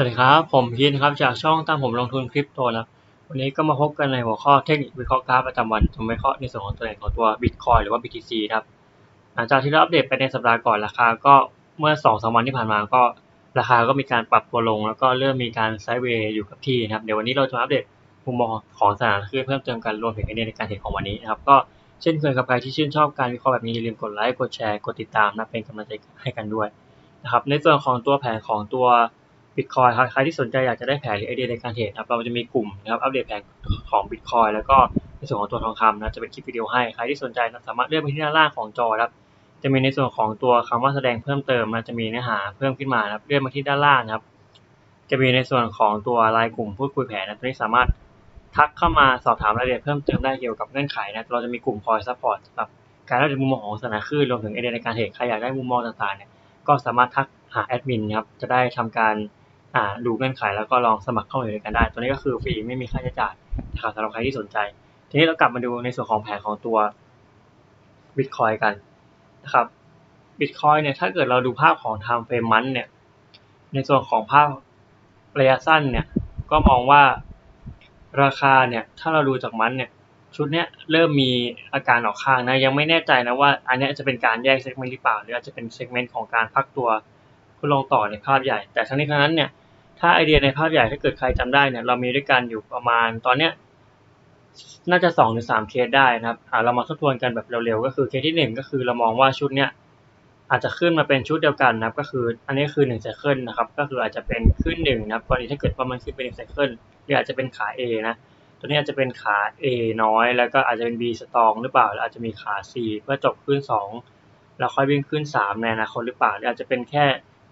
สวัสดีครับ ผมพีนครับ จากช่องตามผมลงทุนคริปโตนะครับวันนี้ก็มาพบกันในหัวข้อเทคนิควิเคราะห์กราฟประจำวันจะวิเคราะห์ในส่วนของตัวเองของตัว Bitcoin หรือว่า BTC ครับหลังจากที่เราอัปเดตไปในสัปดาห์ก่อนราคาก็เมื่อ2อสวันที่ผ่านมาก็ราคาก็มีการปรับตัวลง แล้วก็เริ่มมีการไซด์เวย์อยู่กับที่นะครับเดี๋ยววันนี้เราจะมาอัปเดตมุมมองของสถานคือเพิ่มเติมกันรวมถึงไอเดียในการเทรดของวันนี้นะครับก็เช่นเคยกับใครที่ชื่นชอบการวิเคราะห์แบบนี้อย่าลืมกดไลค์กดแชร์กดติดตามนะเป็นกำลังใจให้กันด้วยนะครับในส่วนของตัวแผนของตัว Bitcoin ครับใครที่สนใจอยากจะได้แผนหรือไอเดียในการเทรดครับเราจะมีกลุ่มนะครับอัปเดตแผนของ Bitcoin แล้วก็ในส่วนของตัวทองคำนะจะเป็นคลิปวิดีโอให้ใครที่สนใจนะสามารถเลื่อนไปที่ด้านล่างของจอครับจะมีในส่วนของตัวคำว่าแสดงเพิ่มเติมนะจะมีเนื้อหาเพิ่มขึ้นมานะครับเลื่อนมาที่ด้านล่างครับ จะมีในส่วนของตัวรายกลุ่มพูดคุยแผนนะตรงนี้สามารถทักเข้ามาสอบถามรายละเอียดเพิ่มเติมได้เกี่ยวกับเงื่อนไขนะเราจะมีกลุ่มคอยซัพพอร์ตสำหรับการรับมุมมองของสถานคลื่นรวมถึงไอเดียในการเทรดใครอยากได้มุมมองต่างๆเนี่ยก็สามารถทักหาแอดมินครับจะได้ทำการ อ่าดูเงื่อนไขแล้วก็ลองสมัครเข้ามาอยู่ด้วยกันได้ ตัวนี้ก็คือฟรีไม่มีค่าใช้จ่ายนะครับสำหรับใครที่สนใจ ทีนี้เรากลับมาดูในส่วนของแผนของตัว Bitcoin กันนะครับ Bitcoin เนี่ยถ้าเกิดเราดูภาพของ time frame month เนี่ยในส่วนของภาพระยะสั้นเนี่ยก็มองว่าราคาเนี่ยถ้าเราดูจากมันเนี่ยชุดเนี้ยเริ่มมีอาการออกข้างนะยังไม่แน่ใจนะว่าอันนี้จะเป็นการแยกเซกเมนต์หรือเปล่าหรืออาจจะเป็นเซกเมนต์ของการพักตัว เพื่องต่อในภาพใหญ่ แต่ทั้งนี้ทั้งนั้นเนี่ยถ้าไอเดียในภาพใหญ่ถ้าเกิดใครจำได้เนี่ยเรามีด้วยกันอยู่ประมาณตอนเนี้ยน่าจะสองหรือสามเคสได้นะครับเรามาทบทวนกันแบบเร็วๆ ก็คือเคสที่หนึ่งก็คือเรามองว่าชุดเนี้ยอาจจะขึ้นมาเป็นชุดเดียวกันนะครับ ก็คืออันนี้คือ1ไซเคิลนะครับก็คืออาจจะเป็นขึ้น1นะครับกรณีถ้าเกิดว่ามันขึ้นเป็น1ไซเคิลหรืออาจจะเป็นขา A นะตัวนี้อาจจะเป็นขา A น้อย แล้วก็อาจจะเป็น B สตองหรือเปล่าแล้วอาจจะมีขา C เพื่อจบขึ้น 2 แล้วค่อยวิ่งขึ้น 3 ในอนาคตหรือเปล่าหรืออาจจะเป็นแค่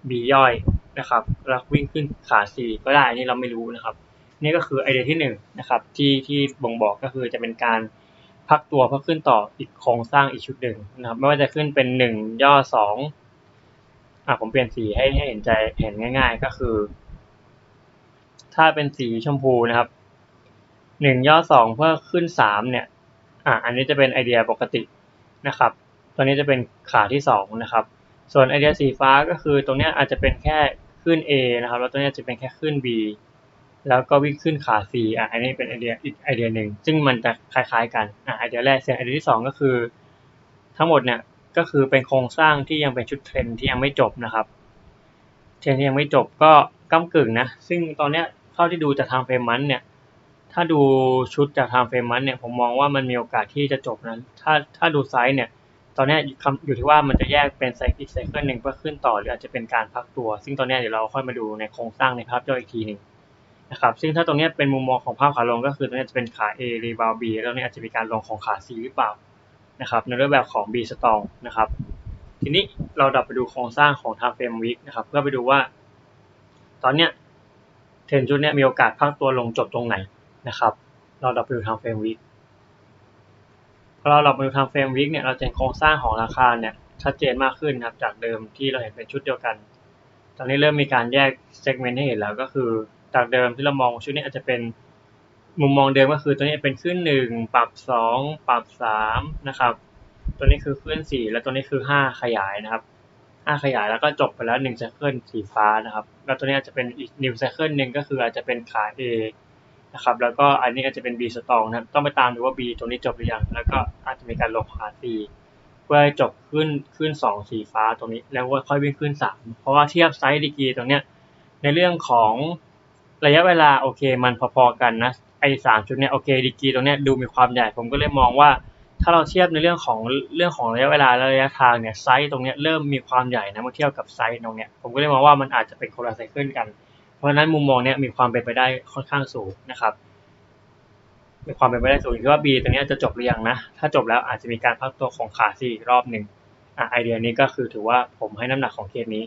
B ย่อยนะครับแล้ววิ่งขึ้นขา C ก็ได้อันนี้เราไม่รู้นะครับ นี่ก็คือไอเดียที่1นะครับที่ที่บ่งบอกก็คือจะเป็นการพักตัวเพื่อขึ้นต่ออีกโครงสร้างอีกชุดหนึ่งนะครับไม่ว่าจะขึ้นเป็น 1 ย่อ2อะผมเปลี่ยนสีให้ให้เห็นใจเห็นง่าย ๆ ก็คือ ถ้าเป็นสีชมพูนะครับ 1 ย่อ 2 เพื่อขึ้น 3 เนี่ยอะอันนี้จะเป็นไอเดียปกตินะครับ ตัวนี้จะเป็นขาที่2นะครับ ส่วนไอเดียสีฟ้าก็คือตรงนี้อาจจะเป็นแค่ขึ้น A นะครับ แล้วตัวนี้จะเป็นแค่ขึ้น B แล้วก็วิ่งขึ้นขา C อะอันนี้เป็นไอเดียอีกไอเดียหนึ่ง ซึ่งมันจะคล้ายๆกันอะไอเดียแรกส่วนไอเดียที่ 2 ก็คือ ทั้งหมดเนี่ยก็คือเป็นโครงสร้างที่ยังเป็นชุดเทรนที่ยังไม่จบนะครับเทรนที่ยังไม่จบก็ก้ากึ่งนะ ซึ่งตอนเนี้ยเท่าที่ดูจากทางเฟรมมันเนี่ย ถ้าดูชุดจากทางเฟรมมันเนี่ยผมมองว่ามันมีโอกาสที่จะจบนั้นถ้าถ้าดูไซส์เนี่ย ตอนนี้อยู่ที่ว่ามันจะแยกเป็นไซค์อีกไซเคิลหนึ่งเพื่อขึ้นต่อหรืออาจจะเป็นการพักตัว ซึ่งตอนนี้เดี๋ยวเราค่อยมาดูในโครงสร้างในภาพย่อยอีกทีหนึ่งนะครับซึ่งถ้าตรงนี้เป็นมุมมองของภาพขาลงก็คือตรงนี้จะเป็นขา A รีบาว B แล้วนี้อาจจะมีการลงของขา C หรือเปล่านะครับในรูปแบบของ B strong นะครับทีนี้เราดับไปดูโครงสร้างของ time frame week นะครับเพื่อไปดูว่า ตอนเนี้ยเทรนจุดเนี้ยมีโอกาสพักตัวลงจบตรงไหนนะครับ เราดับไปดู time frame week พอเราดับไปดู time frame week เนี่ยเราจะเห็นโครงสร้างของราคาเนี่ยชัดเจนมากขึ้นครับจากเดิมที่เราเห็นเป็นชุดเดียวกัน ตอนนี้เริ่มมีการแยกเซกเมนต์ให้เห็นแล้วก็คือจากเดิมที่เรามองชุดนี้อาจจะเป็นมุมมองเดิมก็คือตัวนี้เป็นขึ้นหนึ่งปรับสองปรับสามนะครับ ตัวนี้คือขึ้นสี่แล้วตัวนี้คือห้าขยายนะครับห้าขยายแล้วก็จบไปแล้วหนึ่งไซเคิลสีฟ้านะครับ แล้วตัวนี้อาจจะเป็นอีกนิวไซเคิลหนึ่งก็คืออาจจะเป็นขา A นะครับแล้วก็อันนี้อาจจะเป็น B สตองนะต้องไปตามดูว่า B ตัวนี้จบหรือยังแล้วก็อาจจะมีการลงขา C เพื่อจบขึ้นขึ้นสองสีฟ้าตรงนี้ แล้วก็ค่อยวิ่งขึ้นสามเพราะว่าเทียบไซส์ดีกีตรงเนี้ยในเรื่องของระยะเวลาโอเคมันพอๆกันนะไอ้สามชุดเนี้ยโอเคดีกีตรงเนี้ยดูมีความใหญ่ผมก็เลยมองว่า ถ้าเราเทียบในเรื่องของเรื่องของระยะเวลาและระยะทางเนี่ยไซส์ตรงเนี้ยเริ่มมีความใหญ่นะเมื่อเทียบกับไซส์ตรงเนี้ยผมก็เลยมองว่ามันอาจจะเป็นคนละไซเคิลกัน ราะฉะนั้นมุมมองเนี้ยมีความเป็นไปได้ค่อนข้างสูงนะครับ มีความเป็นไปได้สูงที่ว่า B ตรงนี้จะจบหรือยังนะ ถ้าจบแล้วอาจจะมีการพักตัวของขาซีรอบหนึ่งอะไอเดียนี้ก็คือถือว่าผมให้น้ำหนักของเคสนี้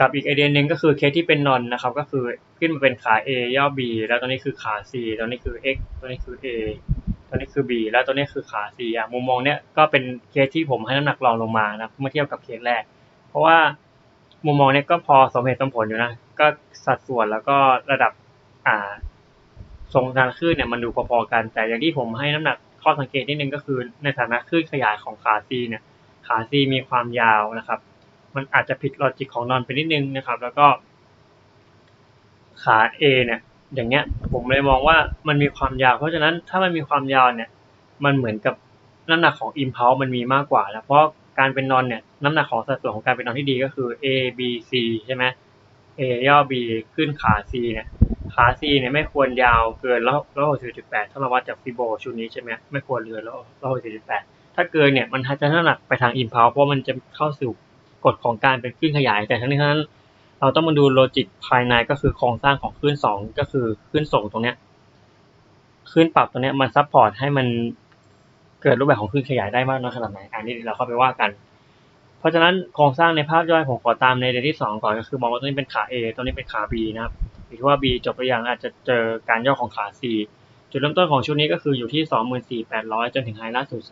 กับอีกไอเดียหนึ่งก็คือเคสที่เป็นนอนนะครับ ก็คือขึ้นมาเป็นขา A ย่อ B แล้วตัวนี้คือขา C ตัวนี้คือ X ตัวนี้คือ A ตัวนี้คือ B แล้วตัวนี้คือขา C อะมุมมองเนี้ยก็เป็นเคสที่ผมให้น้ำหนักรองลงมานะเมื่อเทียบกับเคสแรก เพราะว่ามุมมองเนี้ยก็พอสมเหตุสมผลอยู่นะ ก็สัดส่วนแล้วก็ระดับอ่าทรงทางคลื่นเนี่ยมันดูพอๆกัน แต่อย่างที่ผมให้น้ำหนักข้อสังเกตนิดนึงก็คือ ในฐานะคลื่นขยายของขา C เนี่ยขา C มีความยาวนะครับ มันอาจจะผิดลอจิกของนอนไปนิดนึงนะครับ แล้วก็ ขา A เนี่ยอย่างเงี้ยผมเลยมองว่ามันมีความยาว เพราะฉะนั้นถ้ามันมีความยาวเนี่ย มันเหมือนกับน้ำหนักของ impulse มันมีมากกว่าแล้วเพราะการเป็นนอนเนี่ยน้ำหนักของสัดส่วนของการเป็นนอนที่ดีก็คือ A B C ใช่ไหม A ย่อ B ขึ้นขา C เนี่ยขา C เนี่ยไม่ควรยาวเกินร้อยหกสิบจุดแปดถ้าเราวัดจากฟิโบชุดนี้ใช่ไหมไม่ควรเกินร้อยหกสิบจุดแปดถ้าเกินเนี่ยมันจะน้ำหนักไปทาง impulse เพราะมันจะเข้าสู่กฎของการเป็นคลื่นขยาย แต่ทั้งนี้ทั้งนั้น เราต้องมาดูโลจิกภายในก็คือโครงสร้างของคลื่นสองก็คือคลื่นส่งตรงเนี้ยคลื่นปรับตรงเนี้ยมันซับพอร์ตให้มันเกิดรูปแบบของคลื่นขยายได้มากน้อยขนาดไหนอันนี้เราเข้าไปว่ากัน เพราะฉะนั้นโครงสร้างในภาพย่อยผมขอตามในเดือนที่สองก่อนก็คือมองว่าตัวนี้เป็นขา A ตัวนี้เป็นขา B นะครับหรือว่า B จบไปยังอาจจะเจอการย่อของขา C จุดเริ่มต้นของชุดนี้ก็คืออยู่ที่ 24,800 จนถึงไฮล่าสุด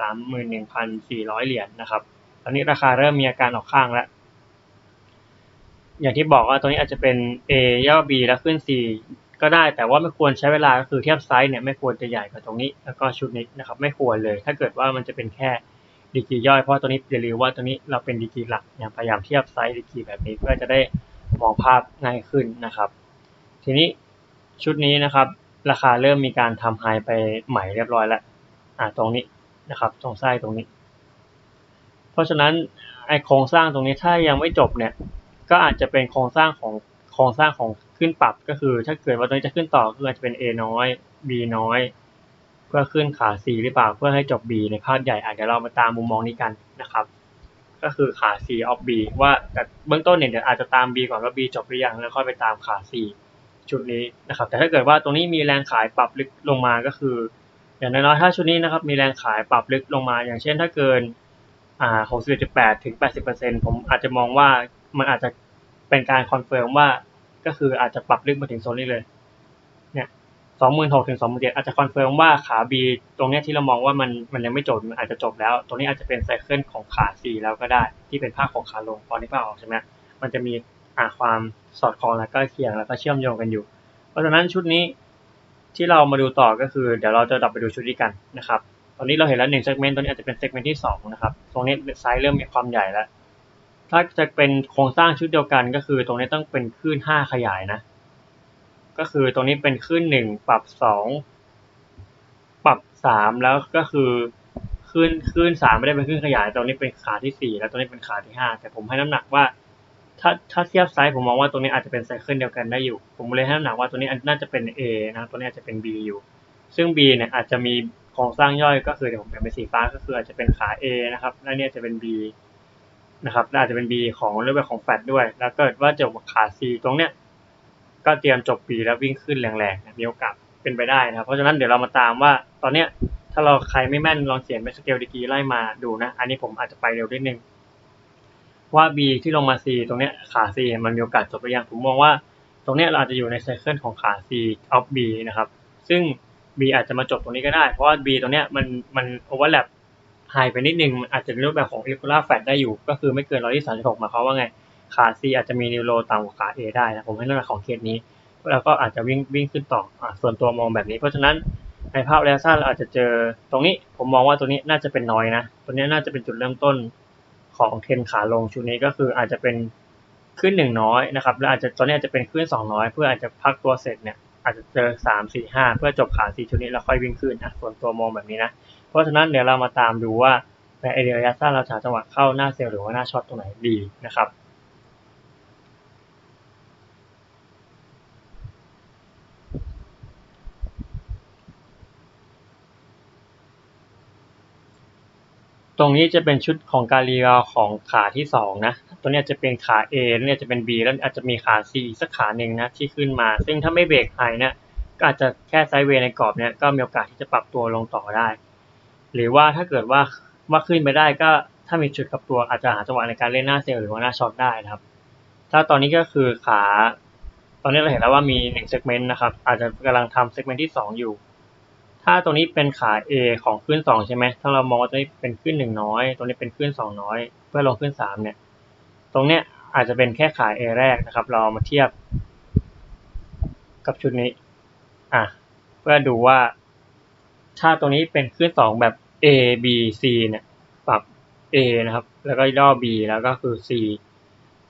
31,400 เหรียญนะครับ ตอนนี้ราคาเริ่มมีอาการออกข้างแล้ว อย่างที่บอกว่าตัวนี้อาจจะเป็น A ย่อ B แล้วขึ้น C ก็ได้ แต่ว่าไม่ควรใช้เวลาก็คือเทียบไซส์เนี่ยไม่ควรจะใหญ่กว่าตรงนี้ แล้วก็ชุดนี้นะครับ ไม่ควรเลย ถ้าเกิดว่ามันจะเป็นแค่ ดีกรีย่อยเพราะตัวนี้อย่าลืมว่าตัวนี้เราเป็นดีกรีหลักนี่ยพยายามเทียบไซส์ดีกรีแบบนี้เพื่อจะได้มองภาพง่ายขึ้นนะครับ ทีนี้ชุดนี้นะครับ ราคาเริ่มมีการทำไฮไปใหม่เรียบร้อยแล้วอ่าตรงนี้นะครับ ตรงไส้ตรงนี้ เพราะฉะนั้นไอโครงสร้างตรงนี้ถ้ายังไม่จบเนี่ย ก็อาจจะเป็นโครงสร้างของโครงสร้างของขึ้นปรับก็คือ ถ้าเกิดว่าตัวนี้จะขึ้นต่อก็อาจจะเป็น A น้อย B น้อย เพื่อขึ้นขา C หรือเปล่าเพื่อให้จบ B ในภาพใหญ่อาจจะเรามาตามมุมมองนี้กันนะครับ ก็คือขา C of B ว่าแต่เบื้องต้นเนี่ยเดี๋ยวอาจจะตาม B ก่อนว่า B จบหรือยังแล้วค่อยไปตามขา C ชุดนี้นะครับ แต่ถ้าเกิดว่าตรงนี้มีแรงขายปรับลึกลงมาก็คือ อย่างน้อยๆถ้าชุดนี้นะครับมีแรงขายปรับลึกลงมา อย่างเช่นถ้าเกินอ่า61.8ถึง 80%ผมอาจจะมองว่ามันอาจจะเป็นการคอนเฟิร์มว่าก็คืออาจจะปรับลึกมาถึงโซนนี้เลย เนี่ย26,000ถึง27,000อาจจะคอนเฟิร์มว่าขา B ตรงนี้ที่เรามองว่ามันมันยังไม่จบมันอาจจะจบแล้ว ตรงนี้อาจจะเป็นไซเคิลของขา C แล้วก็ได้ ที่เป็นภาคของขาลงพอที่ภาพออกใช่ไหมมันจะมีอ่าความสอดคล้องแล้วก็เคียงแล้วก็เชื่อมโยงกันอยู่ เพราะฉะนั้นชุดนี้ที่เรามาดูต่อก็คือ เดี๋ยวเราจะดับไปดูชุดนี้กันนะครับตอนนี้เราเห็นแล้วหนึ่งเซกเมนต์ตัวนี้อาจจะเป็นเซกเมนต์ที่สองนะครับตรงนี้ไซส์เริ่มมีความใหญ่แล้วถ้าจะเป็นโครงสร้างชุดเดียวกันก็คือตรงนี้ต้องเป็นคลื่นห้าขยายนะ ก็คือตรงนี้เป็นคลื่นหนึ่งปรับสองปรับสามแล้วก็คือคลื่นคลื่นสามไม่ได้เป็นคลื่นขยายตรงนี้เป็นขาที่สี่แล้วตรงนี้เป็นขาที่ห้าแต่ผมให้น้ำหนักว่า ถ้าถ้าเทียบไซส์ผมมองว่าตัวนี้อาจจะเป็นไซเคิลเดียวกันได้อยู่ ผมเลยให้น้ำหนักว่าตัวนี้น่าจะเป็น A นะตัวนี้อาจจะเป็น B อยู่ ซึ่ง B เนี่ยอาจจะมีโครงสร้างย่อยก็คือเดี๋ยวผมเปลี่ยนเป็นสีฟ้าก็คืออาจจะเป็นขา A นะครับแล้วเนี่ยจะเป็น B นะครับและอาจจะเป็น B ของเรื่องแบบของแฟตด้วย แล้วเกิดว่าจบขา C ตรงเนี้ย ก็เตรียมจบ B แล้ววิ่งขึ้นแรงๆมีโอกาสเป็นไปได้นะครับ เพราะฉะนั้นเดี๋ยวเรามาตามว่า ตอนเนี้ยถ้าเราใครไม่แม่นลองเขียนเป็นสเกลดีกีไล่มาดูนะ อันนี้ผมอาจจะไปเร็วนิดนึง ว่า B ที่ลงมา C ตรงเนี้ยขา C มันมีโอกาสจบหรือยังผมมองว่า ตรงเนี้ยเราอาจจะอยู่ในไซเคิลของขา C of B นะครับ ซึ่ง B อาจจะมาจบตรงนี้ก็ได้ เพราะว่า B ตรงเนี้ยมันมันโอเวอร์แลปไฮไปนิดนึง มันอาจจะเป็นรูปแบบของ irregular flat ได้อยู่ ก็คือไม่เกินร้อยที่สามสิบหกมาเขามว่าไง ขา C อาจจะมีนิวโรต่ำกว่าขา A ได้นะผมให้เรื่องของเคสนี้ แล้วก็อาจจะวิ่งวิ่งขึ้นต่ออส่วนตัวมองแบบนี้ เพราะฉะนั้นในภาพระยะสั้นเราอาจจะเจอตรงนี้ผมมองว่าตัวนี้น่าจะเป็นน้อยนะ ตัวนี้น่าจะเป็นจุดเริ่มต้นของเทรนขาลงชุดนี้ก็คืออาจจะเป็นขึ้นหนึ่งน้อยนะครับแล้วอาจจะตอนนี้อาจจะเป็นขึ้นสองน้อยเพื่ออาจจะพักตัวเสร็จเนี่ยอาจจะเจอสามสี่ห้าเพื่อจบขาสี่ชุดนี้แล้วค่อยวิ่งขึ้นอะส่วนตัวมองแบบนี้นะ เพราะฉะนั้นเดี๋ยวเรามาตามดูว่าในไอเดียระยะสั้นเราจะหาจังหวะเข้าหน้าเซลล์หรือว่าหน้าช็อตตรงไหนดีนะครับ ตรงนี้จะเป็นชุดของการรีวาวของขาที่สองนะ ตัวนี้จะเป็นขา A แล้วเนี่ยจะเป็น B แล้วอาจจะมีขา C สักขาหนึ่งนะที่ขึ้นมา ซึ่งถ้าไม่เบรกไฮเนี่ยก็อาจจะแค่ไซด์เวย์ในกรอบเนี่ยก็มีโอกาสที่จะปรับตัวลงต่อได้ หรือว่าถ้าเกิดว่าว่าขึ้นไปได้ก็ถ้ามีจุดกับตัวอาจจะหาจังหวะในการเล่นหน้าเซลล์หรือว่าหน้าช็อตได้นะครับ ถ้าตอนนี้ก็คือขา ตอนนี้เราเห็นแล้วว่ามีหนึ่งเซกเมนต์นะครับ อาจจะกำลังทำเซกเมนต์ที่สองอยู่ ถ้าตรงนี้เป็นขา A ของขึ้นสองใช่ไหม ถ้าเรามองว่าตรงนี้เป็นขึ้นหนึ่งน้อย ตรงนี้เป็นขึ้นสองน้อย เพื่อลงขึ้นสามเนี่ย ตรงเนี้ยอาจจะเป็นแค่ขา A แรกนะครับ เราเอามาเทียบ กับชุดนี้ อะ เพื่อดูว่า ถ้าตรงนี้เป็นขึ้นสองแบบ A B C เนี่ย ปรับ A นะครับ แล้วก็ย่อ B แล้วก็คือ C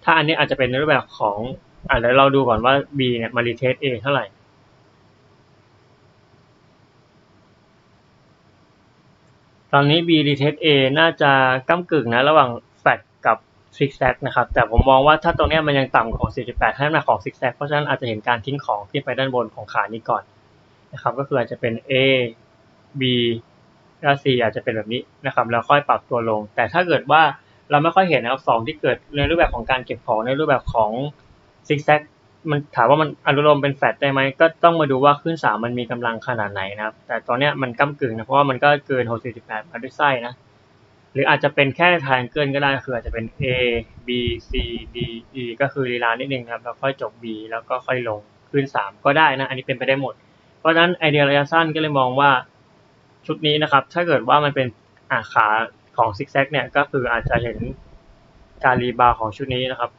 ถ้าอันนี้อาจจะเป็นในรูปแบบของอะเดี๋ยวเราดูก่อนว่า B เนี่ยมารีเทส A เท่าไหร่ ตอนนี้ B retest A น่าจะก้ากึ่งนะ ระหว่างแฟดกับซิกแซกนะครับ แต่ผมมองว่าถ้าตรงนี้มันยังต่ำกว่า48ให้น้ำหนักของซิกแซกเพราะฉะนั้นอาจจะเห็นการทิ้งของขึ้นไปด้านบนของขานี้ก่อนนะครับ ก็คืออาจจะเป็น A B แล้ว C อาจจะเป็นแบบนี้นะครับ แล้วค่อยปรับตัวลง แต่ถ้าเกิดว่าเราไม่ค่อยเห็นนะครับสองที่เกิดในรูปแบบของการเก็บของในรูปแบบของซิกแซก มันถามว่ามันอนุโลมเป็นแฟดได้ไหมก็ต้องมาดูว่าขึ้นสามมันมีกำลังขนาดไหนนะครับ แต่ตอนเนี้ยมันก้ากึ่งนะเพราะว่ามันก็เกิน648มาด้วยไส้นะหรืออาจจะเป็นแค่ทางเกินก็ได้คืออาจจะเป็น A B C D E ก็คือลีลานิดนึงครับแล้วค่อยจบ B แล้วก็ค่อยลงขึ้นสามก็ได้นะ อันนี้เป็นไปได้หมด เพราะฉะนั้นไอเดียระยะสั้นก็เลยมองว่าชุดนี้นะครับ ถ้าเกิดว่ามันเป็นอาขาของซิกแซกเนี่ยก็คืออาจจะเห็นการรีบาวของชุดนี้นะครับ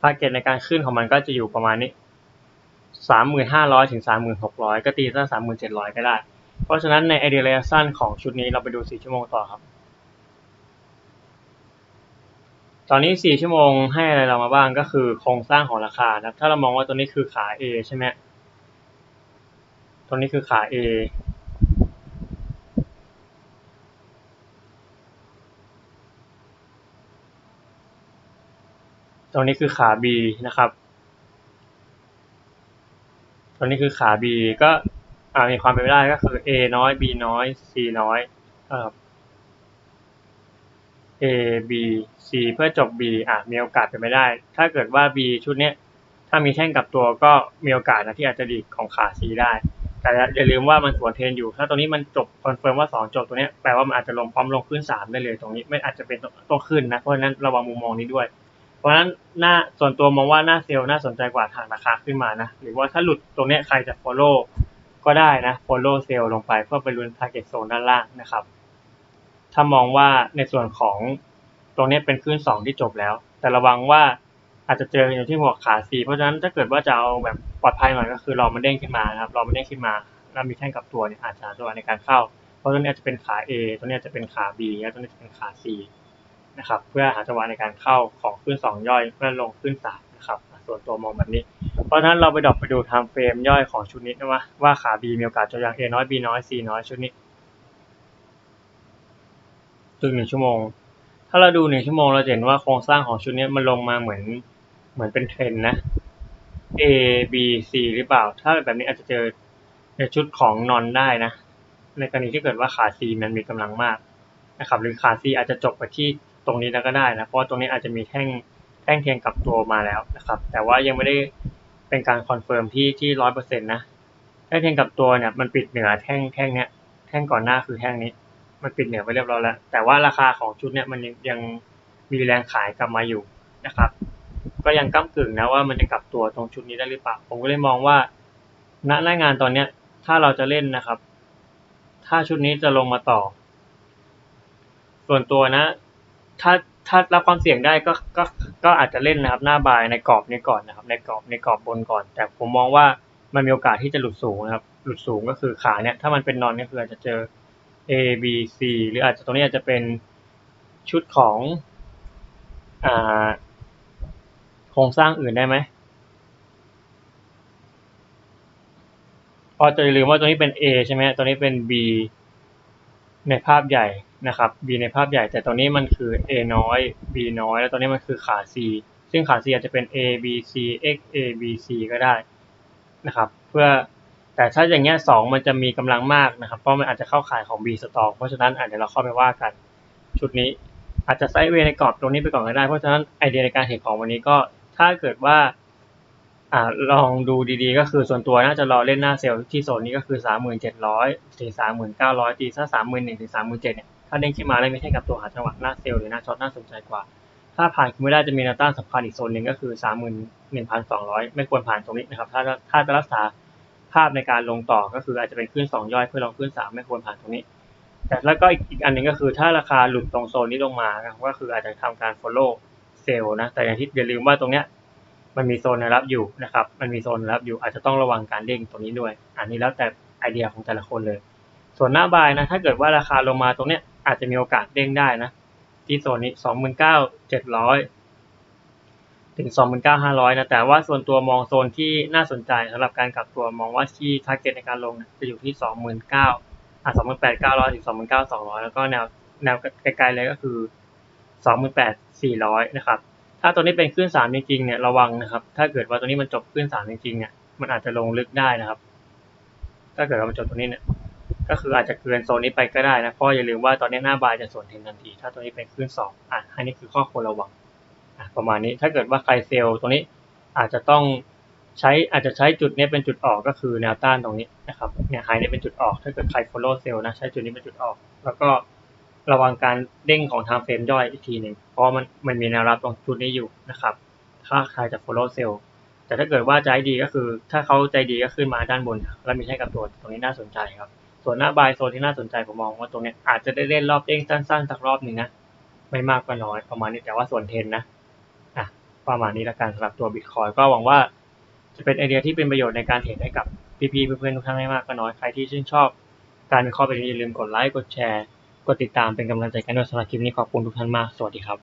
ทาร์เก็ตในการขึ้นของมันก็จะอยู่ประมาณนี้สามหมื่นห้าร้อยถึงสามหมื่นหกร้อยก็ตีสักสามหมื่นเจ็ดร้อยก็ได้ เพราะฉะนั้นในไอเดียระยะสั้นของชุดนี้เราไปดูสี่ชั่วโมงต่อครับ ตอนนี้สี่ชั่วโมงให้อะไรเรามาบ้างก็คือโครงสร้างของราคานะถ้าเรามองว่าตัวนี้คือขา A ใช่ไหมตัวนี้คือขา A ตรงนี้คือขา B นะครับ ตรงนี้คือขา B ก็มีความเป็นไปได้ก็คือ A น้อย B น้อย C น้อยครับ A B C เพื่อจบ B อะมีโอกาสเป็นไปได้ ถ้าเกิดว่า B ชุดเนี้ยถ้ามีแท่งกับตัวก็มีโอกาสนะที่อาจจะดีของขา C ได้แต่อย่าลืมว่ามันสวนเทนอยู่ ถ้าตรงนี้มันจบคอนเฟิร์มว่า 2 จบตัวนี้แปลว่ามันอาจจะลงพร้อมลงขึ้น 3 ได้เลยตรงนี้ไม่อาจจะเป็นต้องขึ้นนะ เพราะฉะนั้นระวังมุมมองนี้ด้วย เพราะฉะนั้นหน้าส่วนตัวมองว่าหน้าเซลล์น่าสนใจกว่าทางราคาขึ้นมานะ หรือว่าถ้าหลุดตรงนี้ใครจะ follow ก็ได้นะ follow เซลล์ลงไปเพื่อไปลุ้น target zone ด้านล่างนะครับ ถ้ามองว่าในส่วนของตรงนี้เป็นขึ้นสองที่จบแล้ว แต่ระวังว่าอาจจะเจออยู่ที่หัวขาซีเพราะฉะนั้นถ้าเกิดว่าจะเอาแบบปลอดภัยหน่อยก็คือรอมันเด้งขึ้นมาครับรอมันเด้งขึ้นมาแล้วมีแท่งกับตัวเนี่ยอาจจะจัวในการเข้า เพราะตรงนี้จะเป็นขา A ตรงนี้จะเป็นขา B แล้วตรงนี้จะเป็นขา C นะครับ เพื่อหาจังหวะในการเข้าของขึ้น2ย่อยเพื่อลงขึ้น3นะครับ ส่วนตัวมองแบบนี้ เพราะฉะนั้นเราไปดอกไปดูไทม์เฟรมย่อยของชุดนี้นะว่าว่าขา B มีโอกาสจะยัง A น้อย B น้อย C น้อยชุดนี้ตึงหนึ่งชั่วโมง ถ้าเราดูหนึ่งชั่วโมงเราเห็นว่าโครงสร้างของชุดนี้มันลงมาเหมือนเหมือนเป็นเทรนนะ A B C หรือเปล่า ถ้าแบบนี้อาจจะเจอในชุดของนอนได้นะ ในกรณีที่เกิดว่าขา C มันมีกำลังมากนะครับ หรือขา C อาจจะจบไปที่ รงนี้แล้วก็ได้นะเพราะตรงนี้อาจจะมีแท่งแท่งเทียงกับตัวมาแล้วนะครับ แต่ว่ายังไม่ได้เป็นการคอนเฟิร์มที่ที่ร้อยเปอร์เซ็นต์นะแท่งเทียงกับตัวเนี่ยมันปิดเหนือแท่งแท่งเนี้ยแท่งก่อนหน้าคือแท่งนี้ มันปิดเหนือไปเรียบร้อยแล้ว แต่ว่าราคาของชุดเนี่ยมันยังยังมีแรงขายกลับมาอยู่นะครับ ก็ยังก้ากึ่งนะว่ามันจะกลับตัวตรงชุดนี้ได้หรือเปล่าผมก็เลยมองว่าณหน้างานตอนเนี้ยถ้าเราจะเล่นนะครับ ถ้าชุดนี้จะลงมาต่อ ส่วนตัวนะ ถ้าถ้ารับความเสี่ยงได้ก็ก็ก็อาจจะเล่นนะครับหน้าบายในกรอบนี้ก่อนนะครับ ในกรอบในกรอบบนก่อน แต่ผมมองว่ามันมีโอกาสที่จะหลุดสูงนะครับ หลุดสูงก็คือขาเนี่ยถ้ามันเป็นนอนก็คืออาจจะเจอ A B C หรืออาจจะตรงนี้อาจจะเป็นชุดของอ่าโครงสร้างอื่นได้ไหมพอจะลืมว่าตัวนี้เป็น A ใช่ไหมตัวนี้เป็น B ในภาพใหญ่นะครับ B ในภาพใหญ่ แต่ตรงนี้มันคือ A น้อย B น้อย แล้วตรงนี้มันคือขา C ซึ่งขา C อาจจะเป็น A B C X A B C ก็ได้นะครับ เพื่อแต่ถ้าอย่างเงี้ยสองมันจะมีกำลังมากนะครับ เพราะมันอาจจะเข้าขายของ B สตอกเพราะฉะนั้นอาจจะเราเข้าไปว่ากัน ชุดนี้อาจจะไซด์เวย์ในกรอบตรงนี้ไปก่อนก็ได้ เพราะฉะนั้นไอเดียในการเห็นของวันนี้ก็ถ้าเกิดว่า อ่าลองดูดีๆ ก็คือส่วนตัวน่าจะรอเล่นหน้าเซลล์ที่โซนนี้ก็คือสามหมื่นเจ็ดร้อยถึงสามหมื่นเก้าร้อยตีซะสามหมื่นหนึ่งถึงสามหมื่นเจ็ดเนี่ยถ้าเด้งขึ้นมาแล้วไม่ใช่กับตัวหาจังหวะหน้าเซลล์หรือหน้าช็อตน่าสนใจกว่า ถ้าผ่านขึ้นไม่ได้จะมีแนวต้านสำคัญอีกโซนหนึ่งก็คือสามหมื่นหนึ่งพันสองร้อยไม่ควรผ่านตรงนี้นะครับ ถ้าถ้าจะรักษาภาพในการลงต่อก็คืออาจจะเป็นขึ้นสองย่อยเพื่อลงขึ้นสามไม่ควรผ่านตรงนี้ แต่แล้วก็อีกอันหนึ่งก็คือถ้าราคาหลุดตรงโซนนี้ลงมาก็คืออาจจะทำการ follow เซลล์นะ แต่อย่างที่อย่าลืมว่าตรงเนี้ย มันมีโซนรับอยู่นะครับ มันมีโซนรับอยู่อาจจะต้องระวังการเด้งตรงนี้ด้วย อันนี้แล้วแต่ไอเดียของแต่ละคนเลย ส่วนหน้าบายนะ ถ้าเกิดว่าราคาลงมาตรงเนี้ยอาจจะมีโอกาสเด้งได้นะ ที่โซนนี้สองหมื่นเก้าเจ็ดร้อยถึงสองหมื่นเก้าห้าร้อยนะ แต่ว่าส่วนตัวมองโซนที่น่าสนใจสำหรับการกลับตัวมองว่าที่ทาร์เก็ตในการลงนี่ยจะอยู่ที่สองหมื่นเก้าอะสองหมื่นแปดเก้าร้อยถึงสองหมื่นเก้าสองร้อยแล้วก็แนวแนวไกลๆเลยก็คือสองหมื่นแปดสี่ร้อยนะครับ ถ้าตัวนี้เป็นคลื่นสามจริงๆเนี่ยระวังนะครับ ถ้าเกิดว่าตัวนี้มันจบคลื่นสามจริงๆเนี่ยมันอาจจะลงลึกได้นะครับ ถ้าเกิดว่ามันจบตัวนี้เนี่ย ก็คืออาจจะเกินโซนนี้ไปก็ได้นะเพราะอย่าลืมว่าตอนนี้หน้าบายจะสวนเทนทันที ถ้าตัวนี้เป็นคลื่นสองอะอันนี้คือข้อควรระวังอะประมาณนี้ถ้าเกิดว่าใครเซลล์ตัวนี้อาจจะต้องใช้อาจจะใช้จุดนี้เป็นจุดออกก็คือแนวต้านตรงนี้นะครับเนี่ยไฮเนี่ยเป็นจุดออก ถ้าเกิดใคร follow sell นะใช้จุดนี้เป็นจุดออก แล้วก็ ระวังการเด้งของ time frame ย่อยอีกทีหนึ่งเพราะมันมันมีแนวรับตรงจุดนี้อยู่นะครับ ถ้าใครจะ follow sell แต่ถ้าเกิดว่าใจดีก็คือ ถ้าเขาใจดีก็ขึ้นมาด้านบน แล้วมีให้กับตัวตรงนี้น่าสนใจครับ ส่วนหน้าบายโซนที่น่าสนใจผมมองว่าตรงเนี้ยอาจจะได้เล่นรอบเด้งสั้นๆสักรอบหนึ่งนะไม่มากก็น้อยประมาณนี้แต่ว่าส่วนเทนนะอะประมาณนี้ละกันสำหรับตัวบิตคอยก็หวังว่าจะเป็นไอเดียที่เป็นประโยชน์ในการเทรดให้กับพี่ๆเพื่อนๆทุกท่านไม่มากก็น้อยใครที่ชื่นชอบ การวิเคราะห์แบบนี้อย่าลืมกดไลค์กดแชร์ ดติดตามเป็นกำลังใจกันด้วยสำหรับคลิปนี้ขอบคุณทุกท่านมาก สวัสดีครับ